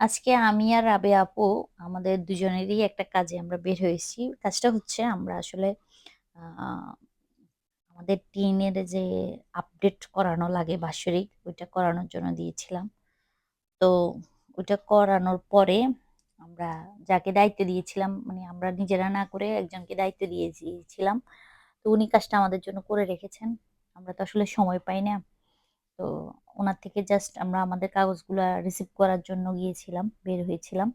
আজকে আমি আর রাবেয়া আপু আমাদের দুজনেরই একটা কাজে আমরা বের হয়েছি। কাজটা হচ্ছে আমরা আসলে আমাদের টিনের যে আপডেট করানো লাগে বাৎসরিক, ওইটা করানোর জন্য দিয়েছিলাম। তো ওইটা করানোর পরে আমরা যাকে দায়িত্ব দিয়েছিলাম মানে আমরা নিজেরা না করে একজনকে দায়িত্ব দিয়ে দিয়েছিলাম। তো উনি কাজটা আমাদের জন্য করে রেখেছেন। আমরা তো আসলে সময় পাই না। তো ওনার থেকে জাস্ট আমরা আমাদের কাগজগুলা রিসিভ করার জন্য গিয়েছিলাম, বের হয়েছিলাম।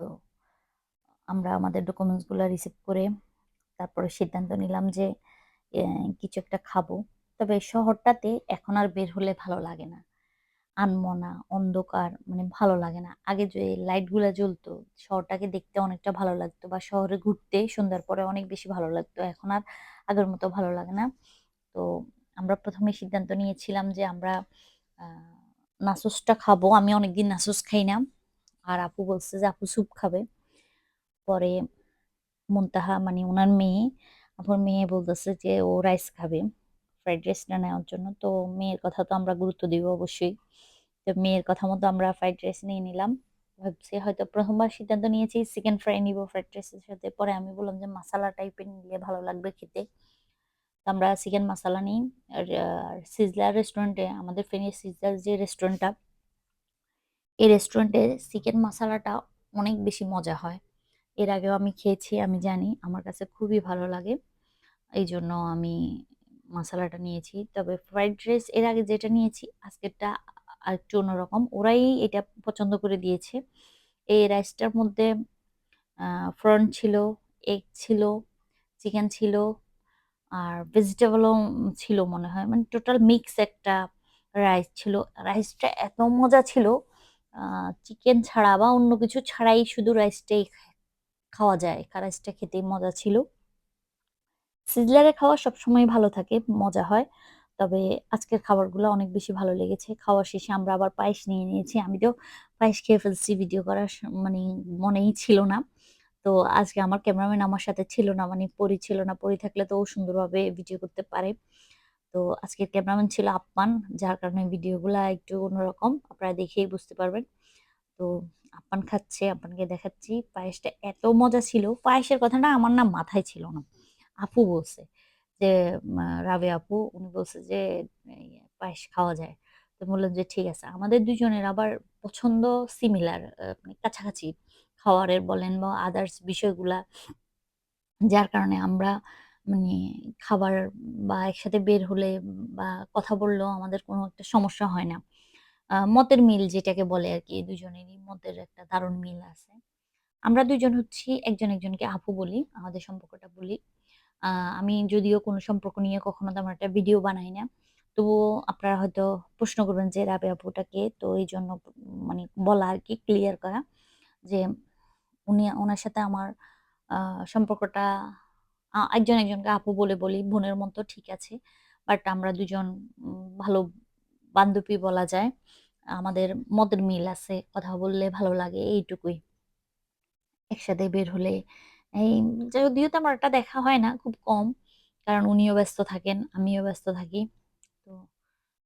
তো আমরা আমাদের ডকুমেন্টসগুলো রিসিভ করে তারপরে সিদ্ধান্ত নিলাম যে কিছু একটা খাব। তবে শহরটাতে এখন আর বের হলে ভালো লাগে না। আনমনা, অন্ধকার মানে ভালো লাগে না। আগে যে লাইটগুলো জ্বলতো, শহরটাকে দেখতে অনেকটা ভালো লাগতো বা শহরে ঘুরতে সন্ধ্যার পরে অনেক বেশি ভালো লাগতো। এখন আর আগের মতো ভালো লাগে না। তো আমরা প্রথমে সিদ্ধান্ত নিয়েছিলাম যে আমরা নাসোসটা খাব। আমি অনেকদিন নাসোস খাই না। আর আপু বলছে যে আপু স্যুপ খাবে। পরে মুনতাহা মানে ওনার মেয়ে, আপুর মেয়ে বলতেছে যে ও রাইস খাবে। ফ্রাইড রাইসটা নেওয়ার জন্য। তো মেয়ের কথা তো আমরা গুরুত্ব দিব অবশ্যই। তো মেয়ের কথা মতো আমরা ফ্রাইড রাইস নিয়ে নিলাম। ভাবছি হয়তো প্রথমবার সিদ্ধান্ত নিয়েছি চিকেন ফ্রাই নিবো ফ্রাইড রাইসের সাথে। পরে আমি বললাম যে মশালা টাইপের নিলে ভালো লাগবে খেতে। আমরা চিকেন মাসালা নিই। আর সিজলার রেস্টুরেন্টে আমাদের ফেনীর সিজলার যে রেস্টুরেন্টটা এই রেস্টুরেন্টে চিকেন মাসালাটা অনেক বেশি মজা হয়। এর আগেও আমি খেয়েছি, আমি জানি। আমার কাছে খুবই ভালো লাগে। এই জন্য আমি মাসালাটা নিয়েছি। তবে ফ্রাইড রাইস এর আগে যেটা নিয়েছি, আজকেরটা আরেকটু অন্যরকম। ওরাই এটা পছন্দ করে দিয়েছে। এই রাইসটার মধ্যে আ প্রন ছিল, এগ ছিল, চিকেন ছিল, আর ভেজিটেবলও ছিল মনে হয়। মানে টোটাল মিক্স একটা রাইস ছিল। রাইসটা এত মজা ছিল, চিকেন ছাড়া বা অন্য কিছু ছাড়াই শুধু রাইসটাই খাওয়া যায়। রাইসটা খেতেই মজা ছিল। সিজলারে খাওয়া সবসময় ভালো থাকে, মজা হয়। তবে আজকের খাবারগুলো অনেক বেশি ভালো লেগেছে। খাওয়া শেষে আমরা আবার পায়েস নিয়ে নিয়েছি। আমি তো পায়েস খেয়ে ফেলছি ভিডিও করার মানে মনেই ছিল না। তো আজকে আমার ক্যামেরাম্যান আমার সাথে ছিল না। মানে পরি ছিল না। পরি থাকলে তো ও সুন্দরভাবে ভিডিও করতে পারে। তো আজকের ক্যামেরাম্যান ছিল আপ্পান। যার কারণে ভিডিওগুলা একটু অন্যরকম। আপনারা দেখেই বুঝতে পারবেন। তো আপ্পান খাচ্ছে, আপ্পানকে দেখাচ্ছি। পায়েসটা এত মজা ছিল। পায়েসের কথাটা আমার না মাথায় ছিল না। আপু বলছে যে রাবে আপু উনি বলছে যে পায়েস খাওয়া যায়। তো বললাম যে ঠিক আছে। আমাদের দুজনের আবার পছন্দ সিমিলার মানে কাছাকাছি। খাওয়ারের বলেন বা আদার্স বিষয়গুলা। যার কারণে আমরা মানে খাবার বা একসাথে বের হলে বা কথা বললেও আমাদের কোনো একটা সমস্যা হয় না। মতের মিল যেটাকে বলে আর কি দুজনেরই মতের একটা দারুণ মিল আছে। আমরা দুজন হচ্ছি, একজন একজনকে আপু বলি। আমাদের সম্পর্কটা বলি। আমি যদিও কোনো সম্পর্ক নিয়ে কখনো তেমন একটা ভিডিও বানাই না। তবুও আপনারা হয়তো প্রশ্ন করবেন যে, রাবে আপুটা তো এই জন্য মানে বলা আর কি ক্লিয়ার করা যে উনি ওনার সাথে আমার সম্পর্কটা একজন একজনকে আপু বলে বলি। বোনের মতো ঠিক আছে। বাট আমরা দুজন ভালো বান্ধবী বলা যায়। আমাদের মতের মিল আছে। কথা বললে ভালো লাগে এইটুকুই। একসাথে বের হলে এই যদিও তো আমার একটা দেখা হয় না, খুব কম। কারণ উনিও ব্যস্ত থাকেন, আমিও ব্যস্ত থাকি। তো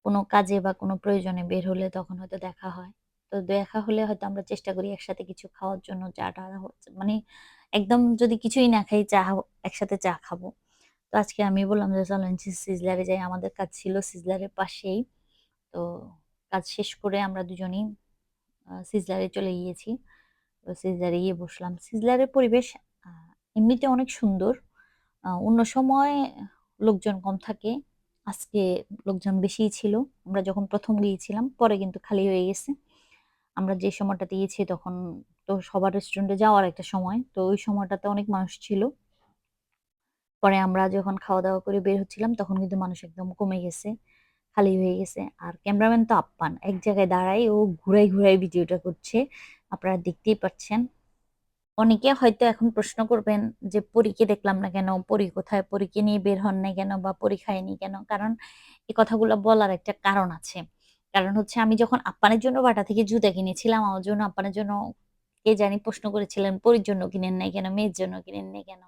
কোনো কাজে বা কোনো প্রয়োজনে বের হলে তখন হয়তো দেখা হয়। তো দেখা হলে হয়তো আমরা চেষ্টা করি একসাথে কিছু খাওয়ার জন্য চা-টা মানে একদম যদি কিছুই না খাই চা একসাথে চা খাব। তো আজকে আমি বললাম যে চলেন সিজলারে যাই। আমাদের কাজ ছিল সিজলারের পাশেই। তো কাজ শেষ করে আমরা দুজনেই সিজলারে চলে গিয়েছি। তো সিজলারে গিয়ে বসলাম। সিজলারের পরিবেশ এমনিতে অনেক সুন্দর। অন্য সময় লোকজন কম থাকে। আজকে লোকজন বেশিই ছিল। আমরা যখন প্রথম গিয়েছিলাম, পরে কিন্তু খালি হয়ে গেছে। আমরা যে সময়টাতে গিয়েছি তখন তো সবার রেস্টুরেন্টে যাওয়ার একটা সময়। তো ওই সময়টাতে অনেক মানুষ ছিল। পরে আমরা যখন খাওয়া-দাওয়া করে বের হচ্ছিলাম তখন কিন্তু মানুষ একদম কমে গেছে। খালি হয়ে গেছে। আর ক্যামেরাম্যান তো আপ্পান। এক জায়গায় দাঁড়ায় ও ঘুরায়, ঘুরায় ভিডিওটা করছে। আপনারা দেখতেই পাচ্ছেন। অনেকে হয়তো এখন প্রশ্ন করবেন যে পরীকে দেখলাম না কেন? পরী কোথায়? পরীকে নিয়ে বের হন নাই কেন? বা পরী খায়নি কেন? কারণ এই কথাগুলো বলার একটা কারণ আছে। কারণ হচ্ছে আমি যখন আপ্পানের জন্য বাটা থেকে জুতা কিনেছিলাম, আমার জন্য আপ্পানের জন্য কে জানি প্রশ্ন করেছিলেন, "পরীর জন্য কিনেন নাই কেন? মেয়ের জন্য কিনেন নাই কেন?"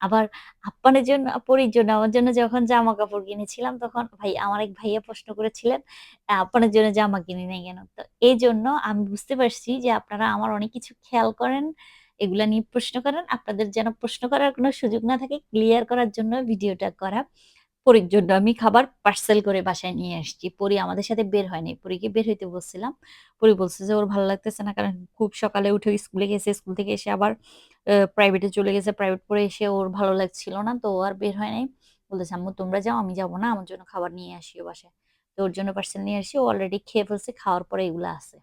আবার আপ্পানের জন্য, পরির জন্য আমার জন্য যখন জামা কাপড় কিনেছিলাম তখন ভাই আমার এক ভাইয়া প্রশ্ন করেছিলেন, "আ আপ্পানের জন্য জামা কিনে নাই কেন?" তো এই জন্য আমি বুঝতে পারছি যে আপনারা আমার অনেক কিছু খেয়াল করেন, এগুলা নিয়ে প্রশ্ন করেন। আপনাদের যেন প্রশ্ন করার কোনো সুযোগ না থাকে ক্লিয়ার করার জন্য ভিডিওটা করা। পরির জন্য আমি খাবার পার্সেল করে বাসায় নিয়ে আসছি। পরি আমাদের সাথে বের হয়নি। পরিকে বের হইতে বলছিলাম। পরি বলছে যে ওর ভালো লাগতেছে না কারণ খুব সকালে উঠে স্কুলে গেছে। স্কুল থেকে এসে আবার প্রাইভেটে চলে গেছে। প্রাইভেট পড়ে এসে ওর ভালো লাগছিল না। তো আর বের হয় নাই। বলতেছে, "আম্মু তোমরা যাও আমি যাব না। আমার জন্য খাবার নিয়ে আসিও বাসায়।" তো ওর জন্য পার্সেল নিয়ে আসি। ও অলরেডি খেয়ে ফেলছে। খাওয়ার পরে এগুলা আছে।